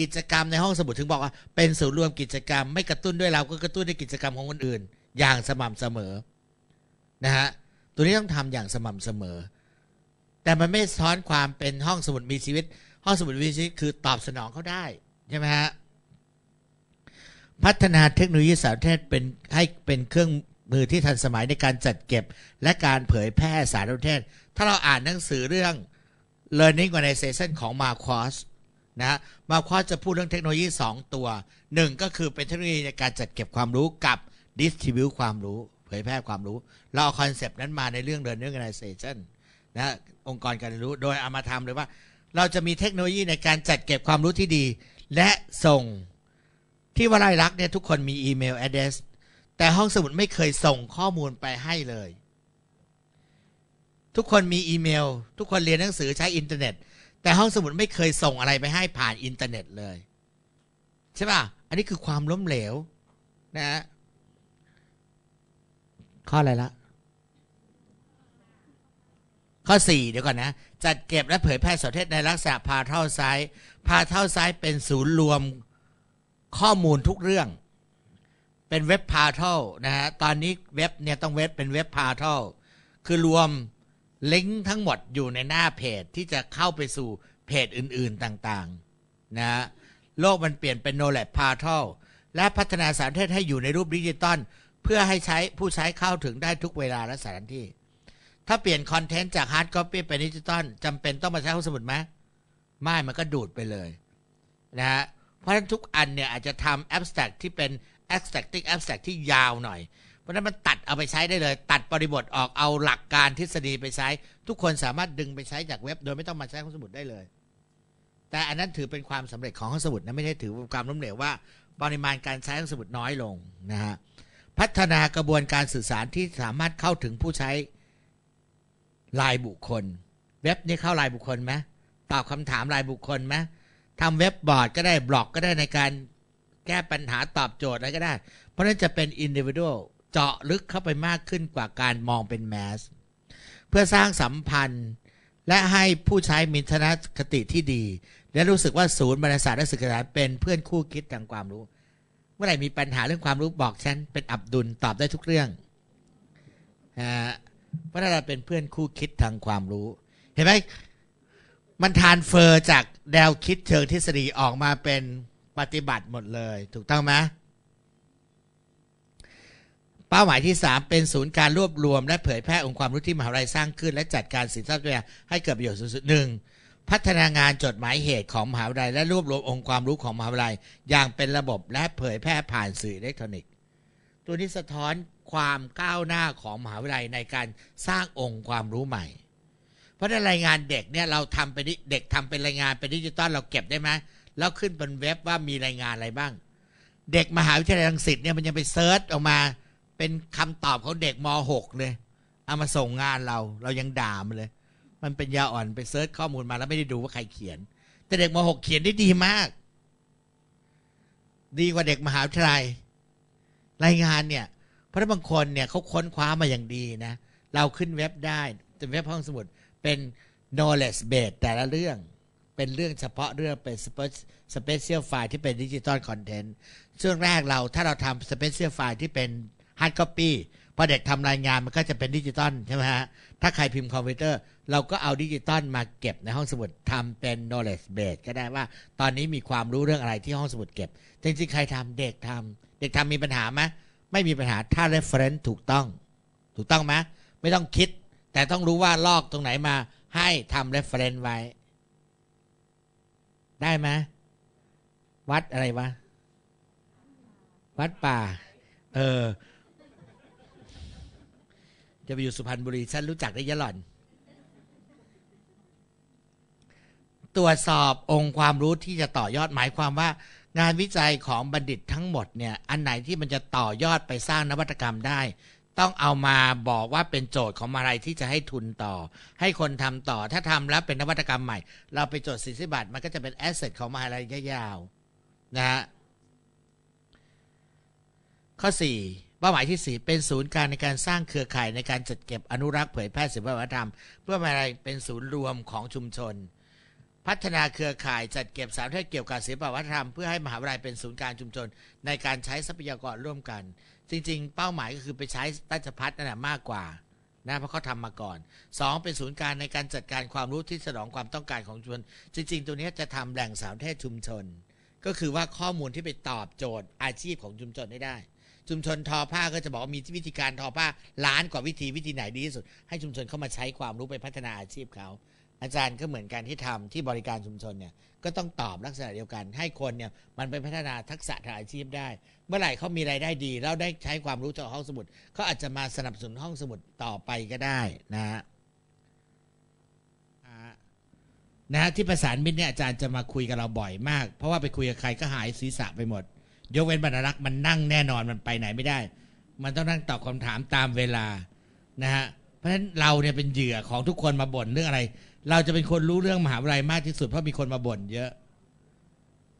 กิจกรรมในห้องสมุดถึงบอกว่า เป็นศูนย์รวมกิจกรรม ไม่กระตุ้นด้วยเราก็กระตุ้นด้วยกิจกรรมของคนอื่น อย่างสม่ำเสมอนะฮะตัวนี้ต้องทำอย่างสม่ำเสมอ แต่มันไม่สะท้อนความเป็นห้องสมุดมีชีวิต ห้องสมุดมีชีวิตคือตอบสนองเขาได้ใช่ไหมฮะพัฒนาเทคโนโลยีสารสนเทศเป็นให้เป็นเครื่องมือที่ทันสมัยในการจัดเก็บ และการเผยแพร่สารสนเทศ ถ้าเราอ่านหนังสือเรื่อง Learning Organization ของมาคอส นะฮะมาคอสจะพูดเรื่องเทคโนโลยี 2 ตัวหนึ่งก็คือเป็นเทคโนโลยีในการจัดเก็บความรู้กับ distribute ความรู้ เผยแพร่ความรู้ เราเอาคอนเซปต์นั้นมาในเรื่อง Learning Organization นะองค์กรการเรียนรู้โดยเอามาทำเลยว่า เราจะมีเทคโนโลยีในการจัดเก็บความรู้ที่ดี และส่งที่วลัยลักษณ์เนี่ยทุกคนมีอีเมล address แต่ห้องสมุดไม่เคยส่งข้อมูลไปให้เลย ทุกคนมีอีเมล ทุกคนเรียนหนังสือใช้อินเทอร์เน็ต แต่ห้องสมุดไม่เคยส่งอะไรไปให้ผ่านอินเทอร์เน็ตเลย ใช่ป่ะ อันนี้คือความล้มเหลว นะฮะข้ออะไรละ ข้อ4เดี๋ยวก่อนนะ จัดเก็บและเผยแพร่สารเทศในลักษณะพาเท่าไซส์พาเท่าไซส์เป็นศูนย์รวมข้อมูลทุกเรื่อง เป็นเว็บพาเท่านะฮะตอนนี้เว็บเนี่ยต้องเว็บเป็นเว็บพาเท่าคือรวม ลิงก์ทั้งหมดอยู่ในหน้าเพจที่จะเข้าไปสู่เพจอื่นๆต่างๆนะฮะโลกมันเปลี่ยนเป็น knowledge portal และพัฒนาสารเทศให้อยู่ในรูปดิจิตอลเพื่อให้ใช้ผู้ใช้เข้าถึงได้ทุกเวลาและสถานที่ ถ้าเปลี่ยนคอนเทนต์จากฮาร์ดคอปปี้เป็นดิจิตอลจำเป็นต้องมาใช้ห้องสมุดไหมไม่มันก็ดูดไปเลยนะฮะเพราะฉะนั้นทุกอันเนี่ยอาจจะทำ abstract ที่เป็น abstracting abstract ที่ยาวหน่อย เพราะนั้นมันตัดเอาไปใช้ได้เลย ตัดบริบทออกเอาหลักการทฤษฎีไปใช้ ทุกคนสามารถดึงไปใช้จากเว็บ โดยไม่ต้องมาใช้ห้องสมุดได้เลย แต่อันนั้นถือเป็นความสำเร็จของห้องสมุดนะไม่ใช่ถือเป็นความล้มเหลวว่า ปริมาณการใช้ห้องสมุดน้อยลงนะฮะพัฒนากระบวนการสื่อสารที่สามารถเข้าถึงผู้ใช้รายบุคคล เว็บนี้เข้ารายบุคคลไหมตอบคำถามรายบุคคลไหมทำเว็บบอร์ดก็ได้บล็อกก็ได้ในการแก้ปัญหาตอบโจทย์อะไรก็ได้ เพราะนั้นจะเป็นอินดิวิ a l เจาะลึกเข้าไปมากขึ้นกว่าการมองเป็นแมส เพื่อสร้างสัมพันธ์ และให้ผู้ใช้มีทัศนคติที่ดี และรู้สึกว่าศูนย์บรรณศาสตร์และศึกษาเป็นเพื่อนคู่คิดทางความรู้ เมื่อไหร่มีปัญหาเรื่องความรู้บอกฉันเป็นอับดุลตอบได้ทุกเรื่องเพราะเราเป็นเพื่อนคู่คิดทางความรู้ เห็นไหมมันทานเฟอร์จากแนวคิดเชิงทฤษฎีออกมาเป็นปฏิบัติหมดเลย ถูกต้องไหม เป้าหมายที่ 3 เป็นศูนย์การรวบรวม และเผยแพร่องค์ความรู้ที่มหาวิทยาลัยสร้างขึ้น และจัดการสินทรัพยากรให้เกิดประโยชน์สูงสุดหนึ่งพัฒนางานจดหมายเหตุของมหาวิทยาลัย และรวบรวมองค์ความรู้ของมหาวิทยาลัย อย่างเป็นระบบและเผยแพร่ผ่านสื่ออิเล็กทรอนิกส์ ตัวนี้สะท้อนความก้าวหน้าของมหาวิทยาลัยในการสร้างองค์ความรู้ใหม่ เพราะในรายงานเด็กเนี่ยเราทำเป็นเด็กทำเป็นรายงานเป็นดิจิตอลเราเก็บได้ไหมแล้วขึ้นบนเว็บว่ามีรายงานอะไรบ้าง เด็กมหาวิทยาลัยรังสิตเนี่ยมันยังไปเซิร์ชออกมา เป็นคำตอบของเด็กม .6 เลย เอามาส่งงานเรา เรายังด่ามันเลย มันเป็นยาอ่อนไปเซิร์ชข้อมูลมาแล้วไม่ได้ดูว่าใครเขียน แต่เด็กม .6 เขียนได้ดีมาก ดีกว่าเด็กมหาวิทยาลัย รายงานเนี่ย เพราะบางคนเนี่ยเขาค้นคว้ามาอย่างดีนะ เราขึ้นเว็บได้แต่เว็บห้องสมุดเป็น knowledge base แต่ละเรื่องเป็นเรื่องเฉพาะเรื่องเป็น special file ที่เป็นดิจิตอลคอนเทนต์ช่วงแรกเราถ้าเราทำ special file ที่เป็น hard copy พอเด็กทำรายงานมันก็จะเป็นดิจิตอลใช่ไหมฮะ ถ้าใครพิมพ์คอมพิวเตอร์ เราก็เอาดิจิตอลมาเก็บในห้องสมุดทำเป็น knowledge base ก็ได้ว่าตอนนี้มีความรู้เรื่องอะไรที่ห้องสมุดเก็บ จริงๆ ใครทำเด็กทำเด็กทำมีปัญหาไหมไม่มีปัญหาถ้า reference ถูกต้อง ถูกต้องไหมไม่ต้องคิด แต่ต้องรู้ว่าลอกตรงไหนมาให้ทำ reference ไว้ ได้ไหมวัดอะไรวะ วัดป่า เออ จะไปอยู่สุพรรณบุรีฉันรู้จักได้ยะหล่อน ตรวจสอบองค์ความรู้ที่จะต่อยอดหมายความว่า งานวิจัยของบัณฑิตทั้งหมดเนี่ยอันไหนที่มันจะต่อยอดไปสร้างนวัตกรรมได้ ต้องเอามาบอกว่าเป็นโจทย์ของอะไรที่จะให้ทุนต่อ ให้คนทำต่อถ้าทำแล้วเป็นนวัตกรรมใหม่ เราไปโจดสิทธิบัตรมันก็จะเป็นแอสเซทของมหาลัยยาวๆนะฮะข้อ4 เป้าหมายที่ 4 เป็นศูนย์กางในการสร้างเครือข่ายในการจัดเก็บอนุรักษ์เผยแพร่ศิลปวัฒนธรรม เพื่อมาอะไรเป็นศูนย์รวมของชุมชน พัฒนาเครือข่ายจัดเก็บสารเทศเกี่ยวกับศิลปวัฒนธรรมเพื่อให้มหาวิทยาลัยเป็นศูนย์กางชุมชน ในการใช้ทรัพยากรร่วมกัน จริง ๆ เป้าหมายก็คือไปใช้ราชพัฒนั่นแหละมากกว่านะเพราะเขาทำมาก่อนสองเป็นศูนย์กางในการจัดการความรู้ที่สนองความต้องการของชุมชน จริง ๆ ตัวนี้จะทำแหล่งสารเทศชุมชน ก็คือว่าข้อมูลที่ไปตอบโจทย์อาชีพของชุมชนให้ได้ ชุมชนทอผ้าก็จะบอกว่ามีวิธีการทอผ้าล้านกว่าวิธีวิธีไหนดีที่สุด ให้ชุมชนเข้ามาใช้ความรู้ไปพัฒนาอาชีพเขาอาจารย์ก็เหมือนกันที่ทำที่บริการชุมชนเนี่ยก็ต้องตอบลักษณะเดียวกัน ให้คนเนี่ยมันไปพัฒนาทักษะทางอาชีพได้ เมื่อไหร่เขามีรายได้ดีแล้วได้ใช้ความรู้จากห้องสมุดเขาอาจจะมาสนับสนุนห้องสมุดต่อไปก็ได้นะฮะนะฮะที่ประสานมิตรเนี่ยอาจารย์จะมาคุยกับเราบ่อยมาก เพราะว่าไปคุยกับใครก็หายศีรษะไปหมด ยกเว้นบรรลักษ์มันนั่งแน่นอนมันไปไหนไม่ได้ มันต้องนั่งตอบคำถามตามเวลานะฮะเพราะฉะนั้นเราเนี่ยเป็นเหยื่อของทุกคนมาบ่นเรื่องอะไร เราจะเป็นคนรู้เรื่องมหาวิทยาลัยมากที่สุดเพราะมีคนมาบ่นเยอะ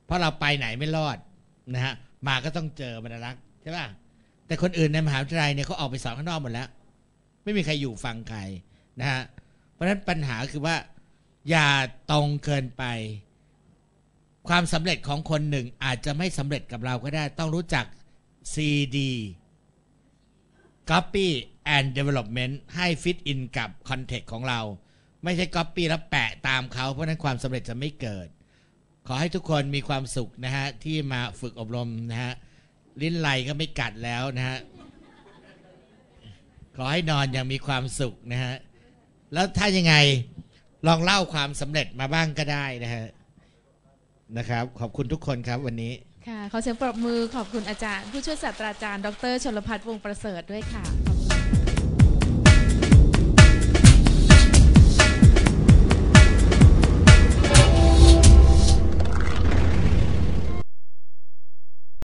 เพราะเราไปไหนไม่รอดนะฮะมาก็ต้องเจอบรรลักษ์ใช่ป่ะแต่คนอื่นในมหาวิทยาลัยเนี่ยเขาออกไปสอนข้างนอกหมดแล้ว ไม่มีใครอยู่ฟังใครนะฮะเพราะฉะนั้นปัญหาคือว่า อย่าตรงเกินไป ความสำเร็จของคนหนึ่งอาจจะไม่สำเร็จกับเราก็ได้ ต้องรู้จัก CD Copy and Development ให้ fit in กับ Context ของเรา ไม่ใช่ Copy แล้วแปะตามเขา เพราะนั้นความสำเร็จจะไม่เกิด ขอให้ทุกคนมีความสุขนะฮะ ที่มาฝึกอบรมนะฮะ ลิ้นไหลก็ไม่กัดแล้วนะฮะ ขอให้นอนอย่างมีความสุขนะฮะ แล้วถ้ายังไงลองเล่าความสำเร็จมาบ้างก็ได้นะฮะ นะครับ ขอบคุณทุกคนครับวันนี้ ค่ะขอเสียงปรบมือขอบคุณอาจารย์ ผู้ช่วยศาสตราจารย์ ดรชลพัฒน์วงศ์ประเสริฐด้วยค่ะ